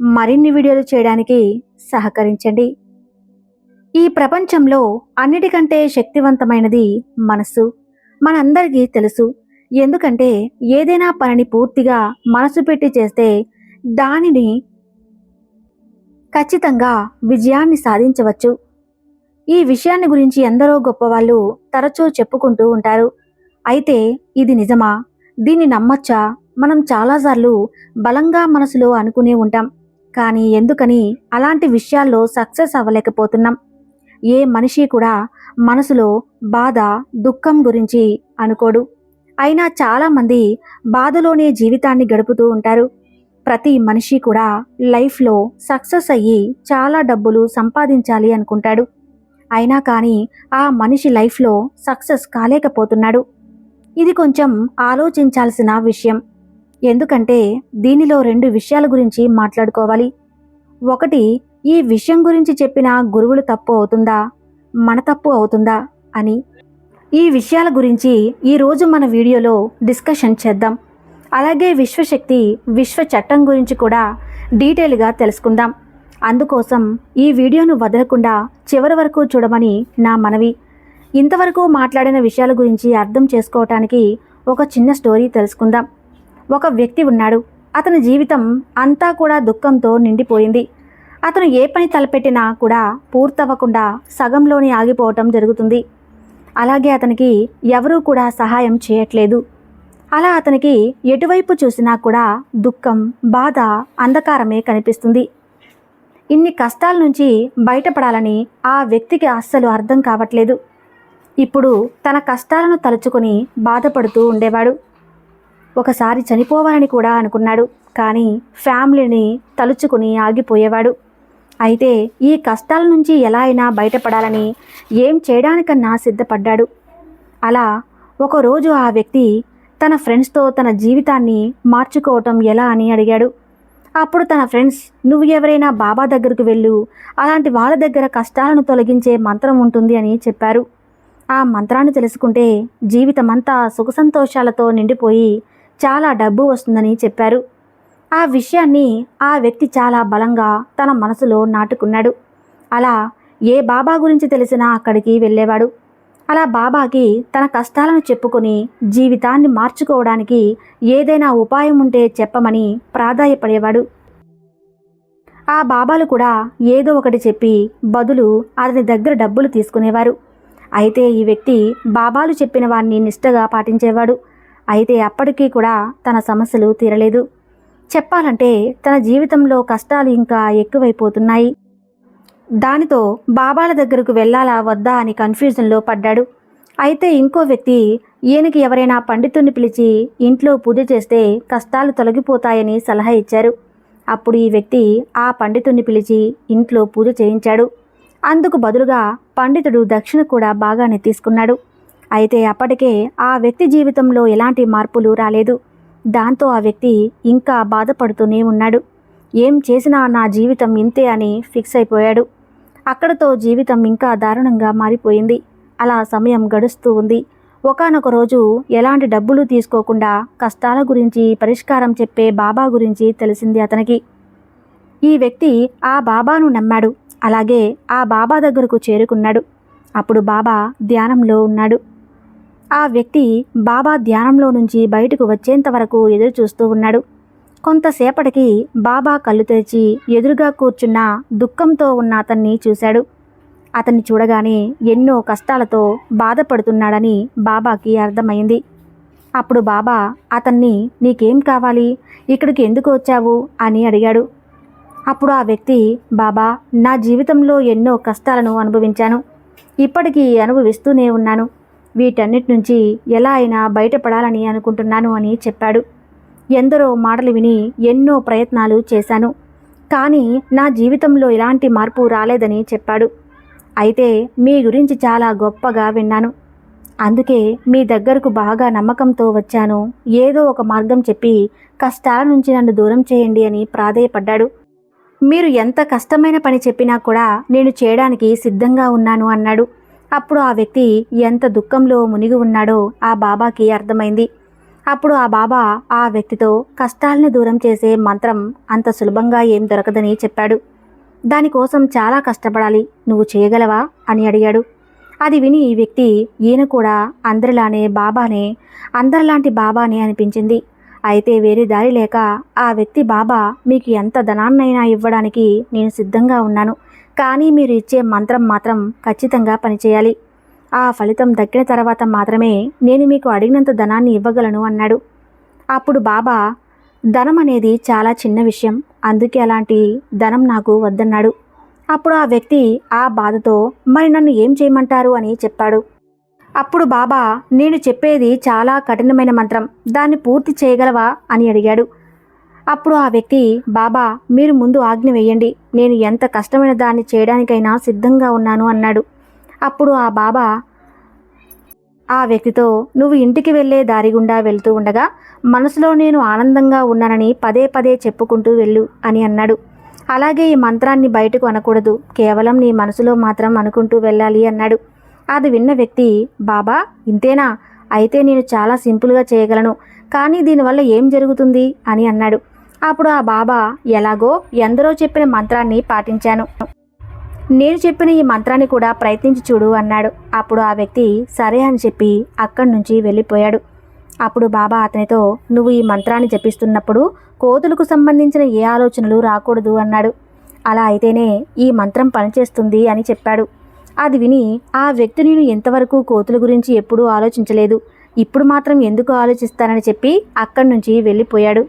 మరిన్ని వీడియోలు చేయడానికి సహకరించండి. ఈ ప్రపంచంలో అన్నిటికంటే శక్తివంతమైనది మనసు. మనందరికీ తెలుసు. ఎందుకంటే ఏదైనా పనిని పూర్తిగా మనసు పెట్టి చేస్తే దానిని ఖచ్చితంగా విజయాన్ని సాధించవచ్చు. ఈ విషయాన్ని గురించి ఎందరో గొప్పవాళ్ళు తరచూ చెప్పుకుంటూ ఉంటారు. అయితే ఇది నిజమా? దీన్ని నమ్మచ్చా? మనం చాలాసార్లు బలంగా మనసులో అనుకునే ఉంటాం. కానీ ఎందుకని అలాంటి విషయాల్లో సక్సెస్ అవ్వలేకపోతున్నాం. ఏ మనిషి కూడా మనసులో బాధ దుఃఖం గురించి అనుకోడు. అయినా చాలామంది బాధలోనే జీవితాన్ని గడుపుతూ ఉంటారు. ప్రతి మనిషి కూడా లైఫ్లో సక్సెస్ అయ్యి చాలా డబ్బులు సంపాదించాలి అనుకుంటాడు. అయినా కానీ ఆ మనిషి లైఫ్లో సక్సెస్ కాలేకపోతున్నాడు. ఇది కొంచెం ఆలోచించాల్సిన విషయం. ఎందుకంటే దీనిలో రెండు విషయాల గురించి మాట్లాడుకోవాలి. ఒకటి ఈ విషయం గురించి చెప్పిన గురువులు తప్పు అవుతుందా? మన తప్పు అవుతుందా? అని. ఈ విషయాల గురించి ఈరోజు మన వీడియోలో డిస్కషన్ చేద్దాం. అలాగే విశ్వశక్తి విశ్వ చట్టం గురించి కూడా డీటెయిల్గా తెలుసుకుందాం. అందుకోసం ఈ వీడియోను వదలకుండా చివరి వరకు చూడమని నా మనవి. ఇంతవరకు మాట్లాడిన విషయాల గురించి అర్థం చేసుకోవటానికి ఒక చిన్న స్టోరీ తెలుసుకుందాం. ఒక వ్యక్తి ఉన్నాడు. అతని జీవితం అంతా కూడా దుఃఖంతో నిండిపోయింది. అతను ఏ పని తలపెట్టినా కూడా పూర్తవ్వకుండా సగంలోనే ఆగిపోవటం జరుగుతుంది. అలాగే అతనికి ఎవరూ కూడా సహాయం చేయట్లేదు. అలా అతనికి ఎటువైపు చూసినా కూడా దుఃఖం బాధ అంధకారమే కనిపిస్తుంది. ఇన్ని కష్టాల నుంచి బయటపడాలని ఆ వ్యక్తికి అస్సలు అర్థం కావట్లేదు. ఇప్పుడు తన కష్టాలను తలుచుకొని బాధపడుతూ ఉండేవాడు. ఒకసారి చనిపోవాలని కూడా అనుకున్నాడు. కానీ ఫ్యామిలీని తలుచుకుని ఆగిపోయేవాడు. అయితే ఈ కష్టాల నుంచి ఎలా అయినా బయటపడాలని ఏం చేయడానికన్నా సిద్ధపడ్డాడు. అలా ఒకరోజు ఆ వ్యక్తి తన ఫ్రెండ్స్తో తన జీవితాన్ని మార్చుకోవటం ఎలా అని అడిగాడు. అప్పుడు తన ఫ్రెండ్స్ నువ్వు ఎవరైనా బాబా దగ్గరకు వెళ్ళు. అలాంటి వాళ్ళ దగ్గర కష్టాలను తొలగించే మంత్రం ఉంటుంది అని చెప్పారు. ఆ మంత్రాన్ని తెలుసుకుంటే జీవితమంతా సుఖ సంతోషాలతో నిండిపోయి చాలా డబ్బు వస్తుందని చెప్పారు. ఆ విషయాన్ని ఆ వ్యక్తి చాలా బలంగా తన మనసులో నాటుకున్నాడు. అలా ఏ బాబా గురించి తెలిసినా అక్కడికి వెళ్ళేవాడు. అలా బాబాకి తన కష్టాలను చెప్పుకొని జీవితాన్ని మార్చుకోవడానికి ఏదైనా ఉపాయం ఉంటే చెప్పమని ప్రాధాయపడేవాడు. ఆ బాబాలు కూడా ఏదో ఒకటి చెప్పి బదులు అతని దగ్గర డబ్బులు తీసుకునేవారు. అయితే ఈ వ్యక్తి బాబాలు చెప్పిన వారిని నిష్టగా పాటించేవాడు. అయితే అప్పటికీ కూడా తన సమస్యలు తీరలేదు. చెప్పాలంటే తన జీవితంలో కష్టాలు ఇంకా ఎక్కువైపోతున్నాయి. దానితో బాబాల దగ్గరకు వెళ్ళాలా వద్దా అని కన్ఫ్యూజన్లో పడ్డాడు. అయితే ఇంకో వ్యక్తి ఈయనకి ఎవరైనా పండితుడిని పిలిచి ఇంట్లో పూజ చేస్తే కష్టాలు తొలగిపోతాయని సలహా ఇచ్చారు. అప్పుడు ఈ వ్యక్తి ఆ పండితుడిని పిలిచి ఇంట్లో పూజ చేయించాడు. అందుకు బదులుగా పండితుడు దక్షిణ కూడా బాగానే తీసుకున్నాడు. అయితే అప్పటికే ఆ వ్యక్తి జీవితంలో ఎలాంటి మార్పులు రాలేదు. దాంతో ఆ వ్యక్తి ఇంకా బాధపడుతూనే ఉన్నాడు. ఏం చేసినా నా జీవితం ఇంతే అని ఫిక్స్ అయిపోయాడు. అక్కడతో జీవితం ఇంకా దారుణంగా మారిపోయింది. అలా సమయం గడుస్తూ ఉంది. ఒకనొక రోజు ఎలాంటి డబ్బులు తీసుకోకుండా కష్టాల గురించి పరిష్కారం చెప్పే బాబా గురించి తెలిసింది అతనికి. ఈ వ్యక్తి ఆ బాబాను నమ్మాడు. అలాగే ఆ బాబా దగ్గరకు చేరుకున్నాడు. అప్పుడు బాబా ధ్యానంలో ఉన్నాడు. ఆ వ్యక్తి బాబా ధ్యానంలో నుంచి బయటకు వచ్చేంత వరకు ఎదురు చూస్తూ ఉన్నాడు. కొంతసేపటికి బాబా కళ్ళు తెరిచి ఎదురుగా కూర్చున్న దుఃఖంతో ఉన్న అతన్ని చూశాడు. అతన్ని చూడగానే ఎన్నో కష్టాలతో బాధపడుతున్నాడని బాబాకి అర్థమైంది. అప్పుడు బాబా అతన్ని నీకేం కావాలి? ఇక్కడికి ఎందుకు వచ్చావు? అని అడిగాడు. అప్పుడు ఆ వ్యక్తి బాబా నా జీవితంలో ఎన్నో కష్టాలను అనుభవించాను. ఇప్పటికీ అనుభవిస్తూనే ఉన్నాను. వీటన్నిటి నుంచి ఎలా అయినా బయటపడాలని అనుకుంటున్నాను అని చెప్పాడు. ఎందరో మాటలు విని ఎన్నో ప్రయత్నాలు చేశాను. కానీ నా జీవితంలో ఎలాంటి మార్పు రాలేదని చెప్పాడు. అయితే మీ గురించి చాలా గొప్పగా విన్నాను. అందుకే మీ దగ్గరకు బాగా నమ్మకంతో వచ్చాను. ఏదో ఒక మార్గం చెప్పి కష్టాల నుంచి నన్ను దూరం చేయండి అని ప్రాధేయపడ్డాడు. మీరు ఎంత కష్టమైన పని చెప్పినా కూడా నేను చేయడానికి సిద్ధంగా ఉన్నాను అన్నాడు. అప్పుడు ఆ వ్యక్తి ఎంత దుఃఖంలో మునిగి ఉన్నాడో ఆ బాబాకి అర్థమైంది. అప్పుడు ఆ బాబా ఆ వ్యక్తితో కష్టాల్ని దూరం చేసే మంత్రం అంత సులభంగా ఏం దొరకదని చెప్పాడు. దానికోసం చాలా కష్టపడాలి నువ్వు చేయగలవా? అని అడిగాడు. అది విని ఈ వ్యక్తి ఈయన కూడా అందరిలానే బాబానే అందరిలాంటి బాబానే అనిపించింది. అయితే వేరే దారి లేక ఆ వ్యక్తి బాబా మీకు ఎంత ధనాన్నైనా ఇవ్వడానికి నేను సిద్ధంగా ఉన్నాను. కానీ మీరు ఇచ్చే మంత్రం మాత్రం ఖచ్చితంగా పనిచేయాలి. ఆ ఫలితం దక్కిన తర్వాత మాత్రమే నేను మీకు అడిగినంత ధనాన్ని ఇవ్వగలను అన్నాడు. అప్పుడు బాబా ధనం అనేది చాలా చిన్న విషయం. అందుకే అలాంటి ధనం నాకు వద్దన్నాడు. అప్పుడు ఆ వ్యక్తి ఆ బాధతో మరి నన్ను ఏం చేయమంటారు? అని చెప్పాడు. అప్పుడు బాబా నేను చెప్పేది చాలా కఠినమైన మంత్రం. దాన్ని పూర్తి చేయగలవా? అని అడిగాడు. అప్పుడు ఆ వ్యక్తి బాబా మీరు ముందు ఆజ్ఞ వేయండి. నేను ఎంత కష్టమైన దాన్ని చేయడానికైనా సిద్ధంగా ఉన్నాను అన్నాడు. అప్పుడు ఆ బాబా ఆ వ్యక్తితో నువ్వు ఇంటికి వెళ్ళే దారి గుండా వెళ్తూ ఉండగా మనసులో నేను ఆనందంగా ఉన్నానని పదే పదే చెప్పుకుంటూ వెళ్ళు అని అన్నాడు. అలాగే ఈ మంత్రాన్ని బయటకు అనకూడదు. కేవలం నీ మనసులో మాత్రం అనుకుంటూ వెళ్ళాలి అన్నాడు. అది విన్న వ్యక్తి బాబా ఇంతేనా? అయితే నేను చాలా సింపుల్గా చేయగలను. కానీ దీనివల్ల ఏం జరుగుతుంది? అని అన్నాడు. అప్పుడు ఆ బాబా ఎలాగో ఎందరో చెప్పిన మంత్రాన్ని పాటించాను. నేను చెప్పిన ఈ మంత్రాన్ని కూడా ప్రయత్నించి చూడు అన్నాడు. అప్పుడు ఆ వ్యక్తి సరే అని చెప్పి అక్కడి నుంచి వెళ్ళిపోయాడు. అప్పుడు బాబా అతనితో నువ్వు ఈ మంత్రాన్ని జపిస్తున్నప్పుడు కోతులకు సంబంధించిన ఏ ఆలోచనలు రాకూడదు అన్నాడు. అలా అయితేనే ఈ మంత్రం పనిచేస్తుంది అని చెప్పాడు. అది విని ఆ వ్యక్తి నేను ఇంతవరకు కోతుల గురించి ఎప్పుడూ ఆలోచించలేదు. ఇప్పుడు మాత్రం ఎందుకు ఆలోచిస్తానని చెప్పి అక్కడి నుంచి వెళ్ళిపోయాడు.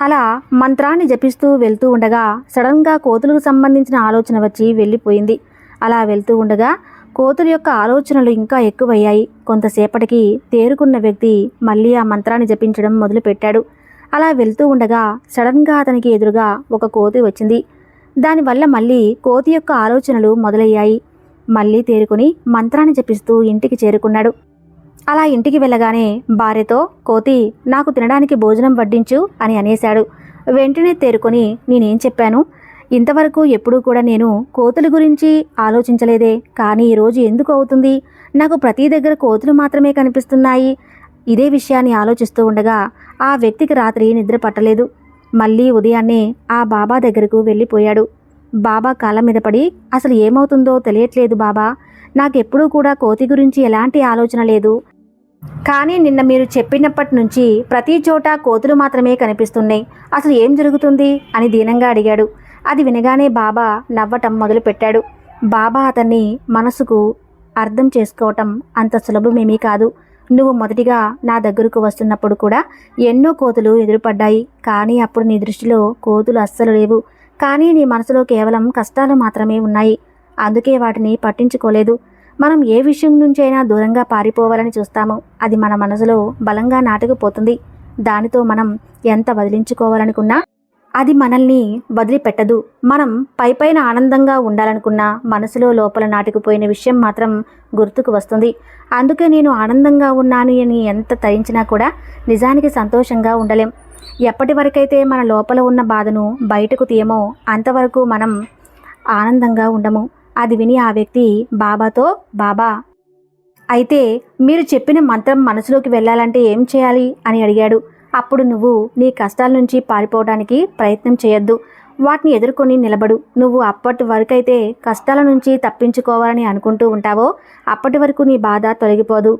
అలా మంత్రాన్ని జపిస్తూ వెళ్తూ ఉండగా సడన్గా కోతులకు సంబంధించిన ఆలోచన వచ్చి వెళ్ళిపోయింది. అలా వెళ్తూ ఉండగా కోతుల యొక్క ఆలోచనలు ఇంకా ఎక్కువయ్యాయి. కొంతసేపటికి తేరుకున్న వ్యక్తి మళ్ళీ ఆ మంత్రాన్ని జపించడం మొదలుపెట్టాడు. అలా వెళ్తూ ఉండగా సడన్గా అతనికి ఎదురుగా ఒక కోతి వచ్చింది. దానివల్ల మళ్ళీ కోతి యొక్క ఆలోచనలు మొదలయ్యాయి. మళ్ళీ తేరుకుని మంత్రాన్ని జపిస్తూ ఇంటికి చేరుకున్నాడు. అలా ఇంటికి వెళ్ళగానే భార్యతో కోతి నాకు తినడానికి భోజనం వడ్డించు అని అనేశాడు. వెంటనే తేరుకొని నేనేం చెప్పాను? ఇంతవరకు ఎప్పుడూ కూడా నేను కోతుల గురించి ఆలోచించలేదే. కానీ ఈరోజు ఎందుకు అవుతుంది? నాకు ప్రతి దగ్గర కోతులు మాత్రమే కనిపిస్తున్నాయి. ఇదే విషయాన్ని ఆలోచిస్తూ ఉండగా ఆ వ్యక్తికి రాత్రి నిద్ర పట్టలేదు. మళ్ళీ ఉదయాన్నే ఆ బాబా దగ్గరకు వెళ్ళిపోయాడు. బాబా కాళ్ళ మీద పడి అసలు ఏమవుతుందో తెలియట్లేదు బాబా. నాకెప్పుడూ కూడా కోతి గురించి ఎలాంటి ఆలోచన లేదు. కానీ నిన్న మీరు చెప్పినప్పటి నుంచి ప్రతి చోట కోతులు మాత్రమే కనిపిస్తున్నాయి. అసలు ఏం జరుగుతుంది? అని దీనంగా అడిగాడు. అది వినగానే బాబా నవ్వటం మొదలుపెట్టాడు. బాబా అతన్ని మనసుకు అర్థం చేసుకోవటం అంత సులభమేమీ కాదు. నువ్వు మొదటిగా నా దగ్గరకు వస్తున్నప్పుడు కూడా ఎన్నో కోతులు ఎదురుపడ్డాయి. కానీ అప్పుడు నీ దృష్టిలో కోతులు అస్సలు లేవు. కానీ నీ మనసులో కేవలం కష్టాలు మాత్రమే ఉన్నాయి. అందుకే వాటిని పట్టించుకోలేదు. మనం ఏ విషయం నుంచైనా దూరంగా పారిపోవాలని చూస్తామో అది మన మనసులో బలంగా నాటుకుపోతుంది. దానితో మనం ఎంత వదిలించుకోవాలనుకున్నా అది మనల్ని వదిలిపెట్టదు. మనం పైపైన ఆనందంగా ఉండాలనుకున్నా మనసులో లోపల నాటుకుపోయిన విషయం మాత్రం గుర్తుకు వస్తుంది. అందుకే నేను ఆనందంగా ఉన్నాను అని ఎంత తరించినా కూడా నిజానికి సంతోషంగా ఉండలేం. ఎప్పటి వరకైతే మన లోపల ఉన్న బాధను బయటకు తీయమో అంతవరకు మనం ఆనందంగా ఉండము. అది విని ఆ వ్యక్తి బాబాతో బాబా అయితే మీరు చెప్పిన మంత్రం మనసులోకి వెళ్ళాలంటే ఏం చేయాలి? అని అడిగాడు. అప్పుడు నువ్వు నీ కష్టాల నుంచి పారిపోవడానికి ప్రయత్నం చేయొద్దు. వాటిని ఎదుర్కొని నిలబడు. నువ్వు అప్పటి వరకైతే కష్టాల నుంచి తప్పించుకోవాలని అనుకుంటూ ఉంటావో అప్పటి వరకు నీ బాధ తొలగిపోదు.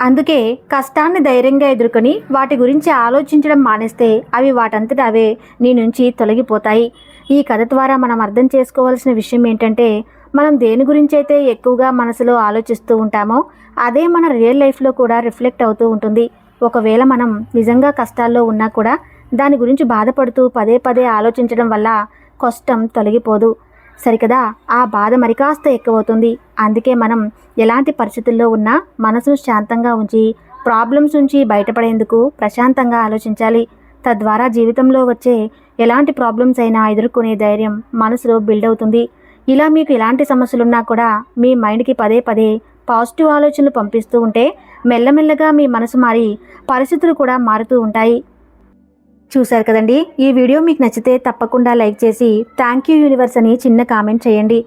అందుకే కష్టాన్ని ధైర్యంగా ఎదుర్కొని వాటి గురించి ఆలోచించడం మానేస్తే అవి వాటంతట అవే నీ నుంచి తొలగిపోతాయి. ఈ కథ ద్వారా మనం అర్థం చేసుకోవాల్సిన విషయం ఏంటంటే మనం దేని గురించి అయితే ఎక్కువగా మనసులో ఆలోచిస్తూ ఉంటామో అదే మన రియల్ లైఫ్లో కూడా రిఫ్లెక్ట్ అవుతూ ఉంటుంది. ఒకవేళ మనం నిజంగా కష్టాల్లో ఉన్నా కూడా దాని గురించి బాధపడుతూ పదే పదే ఆలోచించడం వల్ల కష్టం తొలగిపోదు. సరికదా? ఆ బాధ మరి కాస్త ఎక్కువవుతుంది. అందుకే మనం ఎలాంటి పరిస్థితుల్లో ఉన్నా మనసును శాంతంగా ఉంచి ప్రాబ్లమ్స్ నుంచి బయటపడేందుకు ప్రశాంతంగా ఆలోచించాలి. తద్వారా జీవితంలో వచ్చే ఎలాంటి ప్రాబ్లమ్స్ అయినా ఎదుర్కొనే ధైర్యం మనసులో బిల్డ్ అవుతుంది. ఇలా మీకు ఎలాంటి సమస్యలున్నా కూడా మీ మైండ్కి పదే పదే పాజిటివ్ ఆలోచనలు పంపిస్తూ ఉంటే మెల్లమెల్లగా మీ మనసు మారి పరిస్థితులు కూడా మారుతూ ఉంటాయి. చూశారు కదండి? ఈ వీడియో మీకు నచ్చితే తప్పకుండా లైక్ చేసి థ్యాంక్ యూ యూనివర్స్ అని చిన్న కామెంట్ చేయండి.